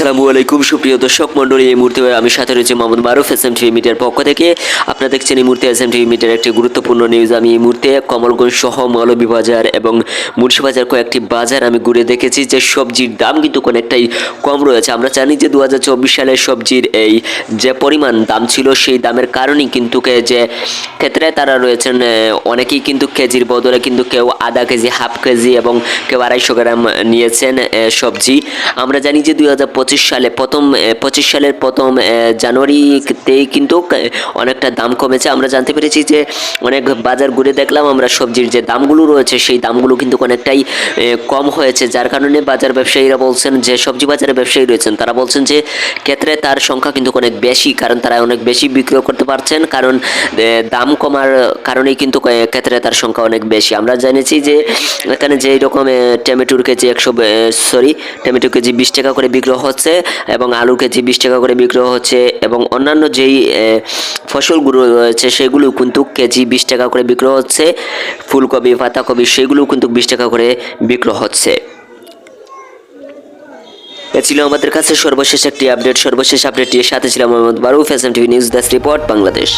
আসসালামু আলাইকুম। সুপ্রিয় দর্শক মন্ডলী এই মুহূর্তে আমি সাথে রয়েছে Mohammad Maruf S M TV মিডিয়ার পক্ষ থেকে। আপনারা দেখছেন এই মুহূর্তে এস এম টিভি মিডিয়ার একটি গুরুত্বপূর্ণ নিউজ আমি এই মুহূর্তে কমলগঞ্জ সহ মৌলভীবাজার এবং মুন্সিবাজার কয়েকটি বাজার আমি ঘুরে দেখেছি যে সবজির দাম কিন্তু অনেকটাই কম রয়েছে। আমরা জানি যে দু হাজার চব্বিশ সালে সবজির এই যে পরিমাণ দাম ছিল, সেই দামের কারণেই কিন্তু কে- যে ক্ষেত্রে তারা রয়েছেন অনেকেই কিন্তু কেজির বদলে কিন্তু কেউ আধা কেজি, হাফ কেজি এবং কেউ আড়াইশো গ্রাম নিয়েছেন সবজি। আমরা জানি যে দুই সালে প্রথম পঁচিশ সালের প্রথম জানুয়ারিতেই কিন্তু অনেকটা দাম কমেছে। আমরা জানতে পেরেছি যে অনেক বাজার ঘুরে দেখলাম, আমরা সবজির যে দামগুলো রয়েছে, সেই দামগুলো কিন্তু অনেকটাই কম হয়েছে। যার কারণে বাজার ব্যবসায়ীরা বলছেন যে, সবজি বাজারে ব্যবসায়ী রয়েছেন, তারা বলছেন যে, ক্ষেত্রে তার সংখ্যা কিন্তু অনেক বেশি, কারণ তারা অনেক বেশি বিক্রয় করতে পারছেন, কারণ দাম কমার কারণেই কিন্তু ক্ষেত্রে তার সংখ্যা অনেক বেশি। আমরা জেনেছি যে, এখানে যে রকম টমেটোর কেজি একশো সরি টমেটো কেজি বিশ টাকা করে বিক্রয় হচ্ছে এবং আলু কেজি বিশ টাকা করে বিক্রয় হচ্ছে এবং অন্যান্য যেই ফসলগুলো রয়েছে সেগুলো কিন্তু কেজি বিশ টাকা করে বিক্রয় হচ্ছে। ফুলকপি, পাতাকপি সেগুলো কিন্তু বিশ টাকা করে বিক্রয় হচ্ছে। এ ছিল আমাদের কাছে সর্বশেষ একটি আপডেট। সর্বশেষ আপডেটটির সাথে ছিলাম Mohammad বারুফ S M TV news desk report, Bangladesh.